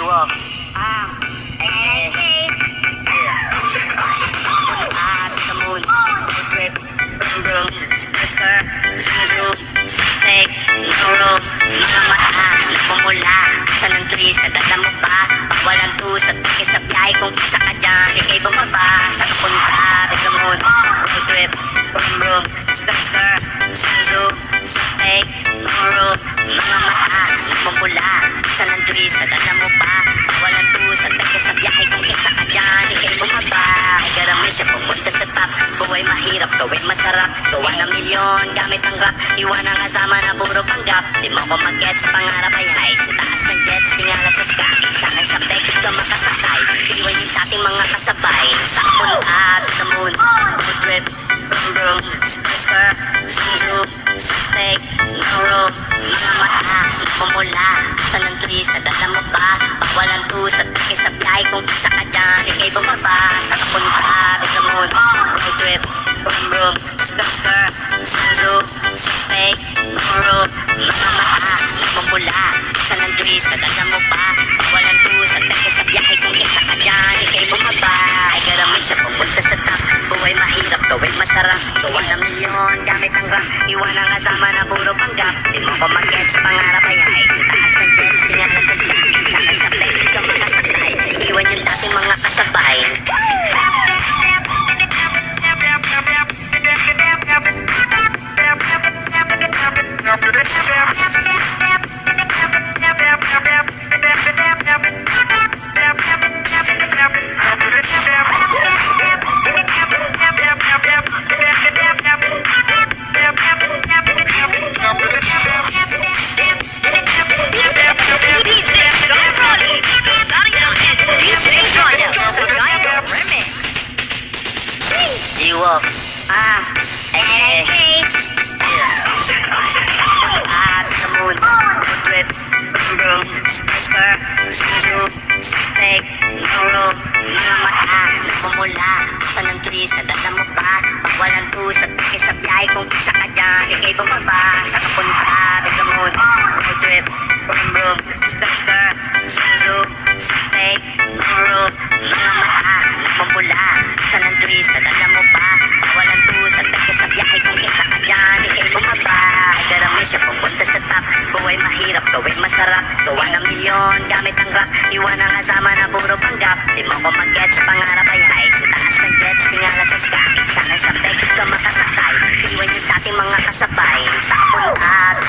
G-Walk. Ah, eh, At the moon, road trip, brum, skr suzu, take, noro, mga mata, nagmumula, sa ng trees, nadala mo ba? Walang tusat, sa biyahe kung isa ka dyan, ikay bumaba, sa kapunta, the moon, road trip, brum brum, skr suzu, gawin masarap Gawa ng milyon, gamit ang rap Iwan ang kasama na puro panggap. Di mo ko mag-gets, pangarap ay high. Sa taas ng jets, tingala sa sky. Sa akin sa peg, ka makasakay. Iwan yung sa ating mga kasabay. Sa punta to the moon Road trip, brum brum Skr, suzu, peg, noro. Mga mata, napumula Sa ng trees, nadala mo ba? Pag walang tusat, pake sa biyahe Kung isa ka dyan, ikay bumaba. Sa kapunta, to the moon Road trip, brum Skr, suzu, peg, noro Mga mata, napumula Sa trees, nadala mo? Pag walang tusat, pake sa biyahe Kung isa ka dyan, ikay bumaba Ay garamay siya pupunta sa top Buhay mahirap, gawin masarap Gawa ng milyon, gamit ang rap Iwan ang kasama na puro panggap Di mo ko mag-gets, G-Walk Ah, eh, eh. At the moon Brum brum Skr Suzu Take Noro Mga mata Napumula Sa ng trees Nadala mo ba? Pag walang sa biyahe Kung isa ka dyan Ikay bumaba. Sa kapunta the moon Road trip Brum brum milyon, gamit ang rap Iwan ang kasama na puro panggap. Di mo ko mag-gets, pangarap ay high. Sa taas ng jets, tingala sa sky. Sa akin sa peg, ka makasakay Iwan yung sa mga kasabay. Sa kapunta to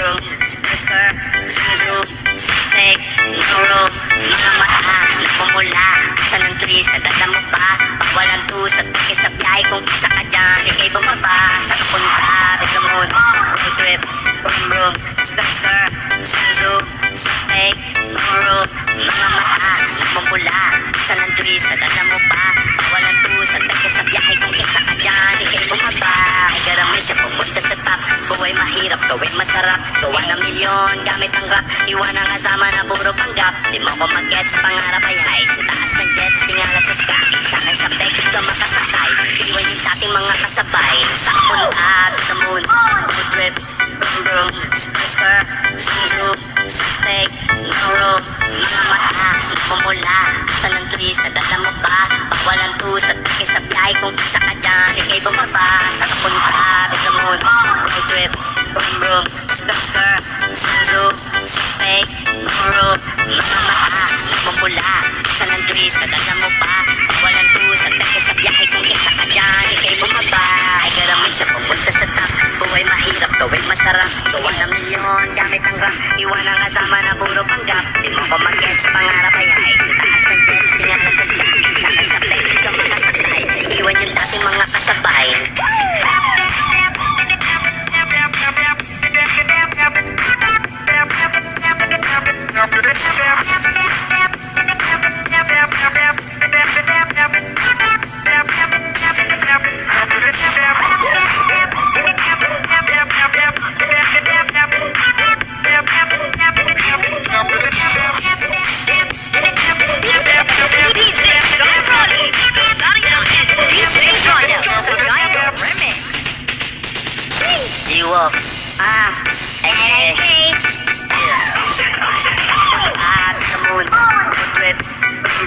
Brum Skr Suzu Take Noro Mga mata Napumula Sa ng trees Nadala mo ba? Pag walang tusat Pake sa biyahe Kung isa ka dyan Ikay bumaba Sa kapunta moon Road Brum brum Skr Suzu Take Noro Mga mata Napumula Sa ng trees Nadala mo ba? Pag walang tusat mahirap, gawin masarap. Gawa ng milyon, gamit ang rap. Iwan ang kasama na puro panggap. Di mo ko mag-gets, pangarap ay high. Sa taas ng jets, tingala sa sky. Sa akin sa peg, ka makasakay. Iwan yung sa ating mga kasabay. Sa kapunta to the moon. Road trip, brum brum Skr, suzu, peg, noro Nagmumula sa ng twist? Nadala mo ba? Walang tusat Kasi sa biyahe kung isa ka dyan Ika'y bumaba Sa kapunta the moon Road trip Skr skr Zoom zoom Fake Guru Mga mata Nagmumula sa twist Nadala mo ba Walang tusat Kasi sa biyahe kung isa ka dyan Ika'y bumaba. Ay garamit siya Pupunta sa top Buhay mahirap Gawin masarap Gawa ng milyon Gamit ang rap Iwan ang kasama na puro panggap Di mo ko mag-get sa pangarap ay ay taas kasabay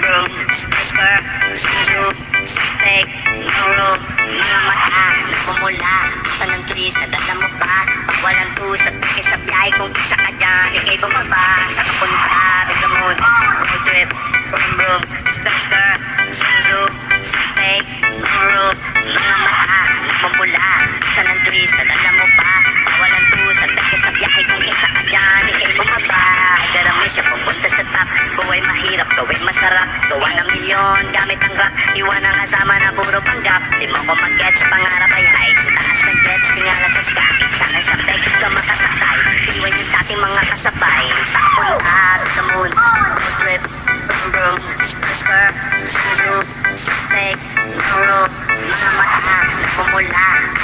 Vroom Skr Skr Fake Nuro Mga mata Sa ng trees Nadala mo ba? Walang tusat Kasi sa biyahe kung isa ka dyan. Ika'y Sa kapunta moon Road trip vroom Skr Skr Skr Fake Nuro Mga mata Sa ng trees Nadala mo Walang sa biyahe kung isa ka Gawin masarap Gawa ng milyon. Gamit ang rap Iwan ang kasama na puro panggap. Di mo ko mag-get sa pangarap ay high. Sa taas ng jets Tingala sa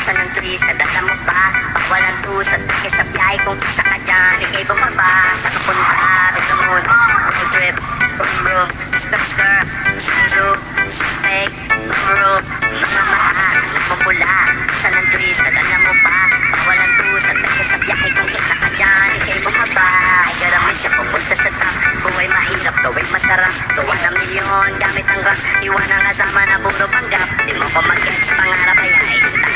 Sa ng trees Nadala mo ba Walang tusat Kasi sa biyahe kung isa ka dyan Ika'y bumaba Sa kapunta moon Road trip vroom Skr skr Skr Fake Nuro Mga mata Nagmumula Sa ng trees Nadala mo ba Walang tusat Kasi sa biyahe kung isa ka dyan Ika'y bumaba Ay garamit siya Pupunta sa top Buhay mahirap Gawin masarap. Gawa ng milyon Gamit ang rap. Iwan ang kasama na puro panggap. Di mo ko mag-get sa pangarap ay ay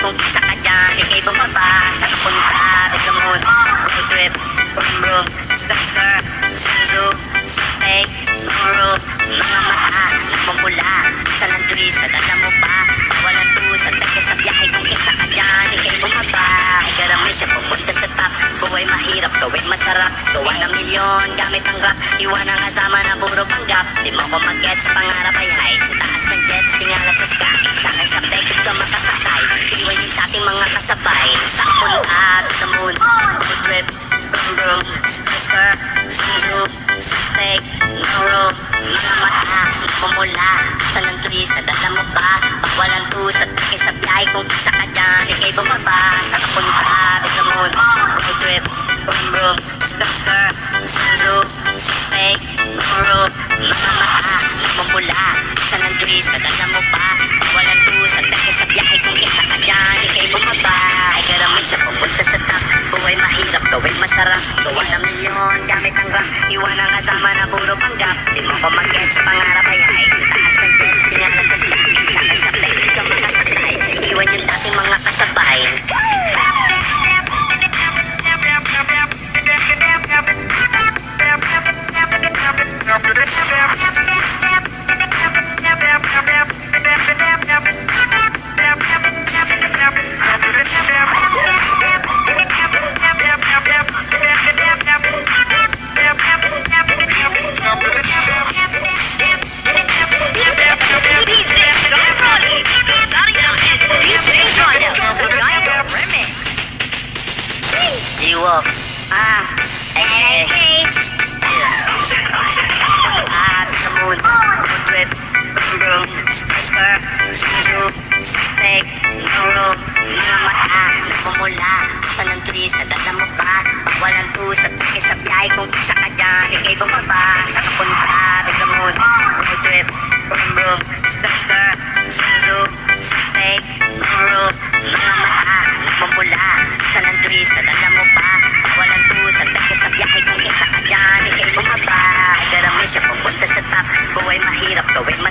kung isa ka dyan Ika'y bumaba Sa kapunta With the moon Road trip Vroom vroom Skr skr Zoom zoom Fake Nuro Mga mata Nagmumula Sa trees Nadala mo ba biyahe kung isa ka dyan Ika'y bumaba. Ay garami siya Pupunta sa top. Buhay mahirap Gawin masarap. Gawa ng milyon Gamit ang rap. Iwan ang kasama na puro panggap. Di mo ko mag-get sa pangarap ay high. Sa taas ng jets Tingala sa sky. Sa plane Di ka makasakay. Iwan yung sa ating mga kasabay. Sa kapunta Sa moon. Road trip Vroom vroom Skr Fake Nuro Mga mata Nagmumula Sa ng trees Nadala mo ba Walang tusat biyahe kung isa ka dyan Ika'y bumaba Sa kapunta the moon Road trip Vroom vroom Skr skr Zoom zoom Mata Nagmumula Sa trees Nadala mo ba Walang tusat Kasi sa biyahe. Kung isa ka dyan Ika'y bumaba Ay garamit siya Pupunta sa top. Buhay mahirap Gawin masarap. Gawa ng milyon Gamit ang rap. Iwan ang kasama na puro panggap. Di mo ko mag-get sa pangarap. Ay ay Skr. Suzu. Fake. Nuro. Mga mata. Pumula. Sa ng trees. Nadala mo pa. Walang tusat. Kaya sa biyahe kung isa ka dyan. Ikay bumaba. Sa kapunta. Sa moon. Road trip. Boom, boom.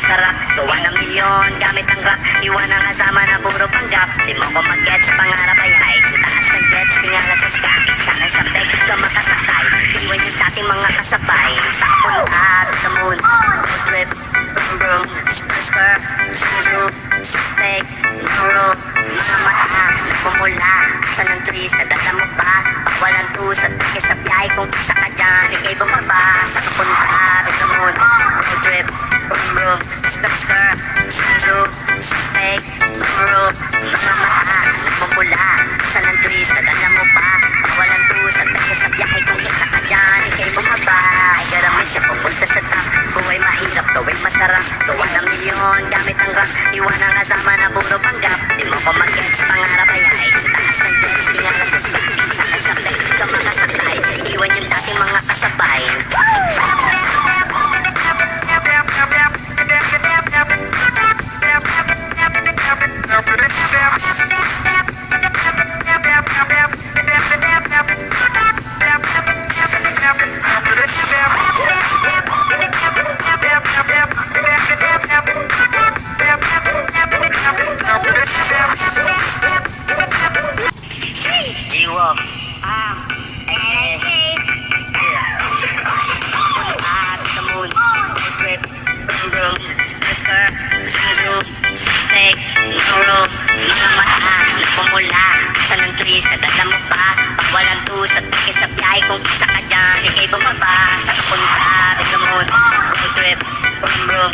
Masarap. Gawa ng milyon, gamit ang rap. Iwan ang kasama na puro panggap. Di mo ko mag-get sa pangarap ay high. Sa taas ng jets, tingala sa sky. Sa akin sa peg, ka makasakay. Iwan yung sa ating mga kasabay. Sa punta sa moon. Trip, boom boom Skr, suzu, peg, nuro Mga mata, pumula Sa ng trees, nadala mo pa. Walang tusat, kaya sa biyahe kung isa ka dyan. Ikay bumaba sa kapunta sa moon. Road trip, boom boom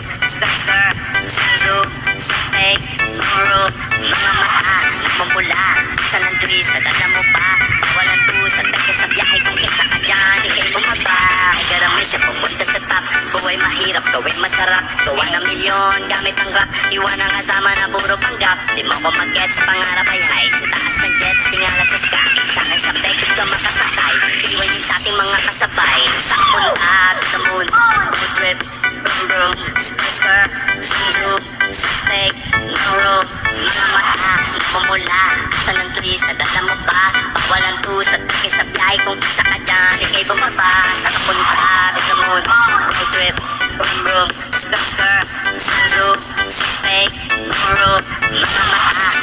Skr, skr Suzu Fake Nuro Mga mata Nadala mo pa Walang Kaya sa biyahe kung isa ka dyan Ikay bumaba Garami siya sa top Buhay mahirap, gawin masarap Gawa ng milyon, gamit ang rap Iwan ang kasama na puro panggap Di mo ko mag-get sa pangarap ay high Sa taas ng jets, tingala sa sky Sa akin sa peg, ka makasakay Iwan yung sa ating mga kasabay Sa punta sa moon Road trip, skr, suzu, peg, nuro Mga mata, pumula Sa ng trees, nadala mo pa Walang tusat, kaya sa biyahe kung isa ka dyan Ikay bumaba sa kapunta sa moon Road trip, Skr, skr, suzu, peg, nuro Mga mata,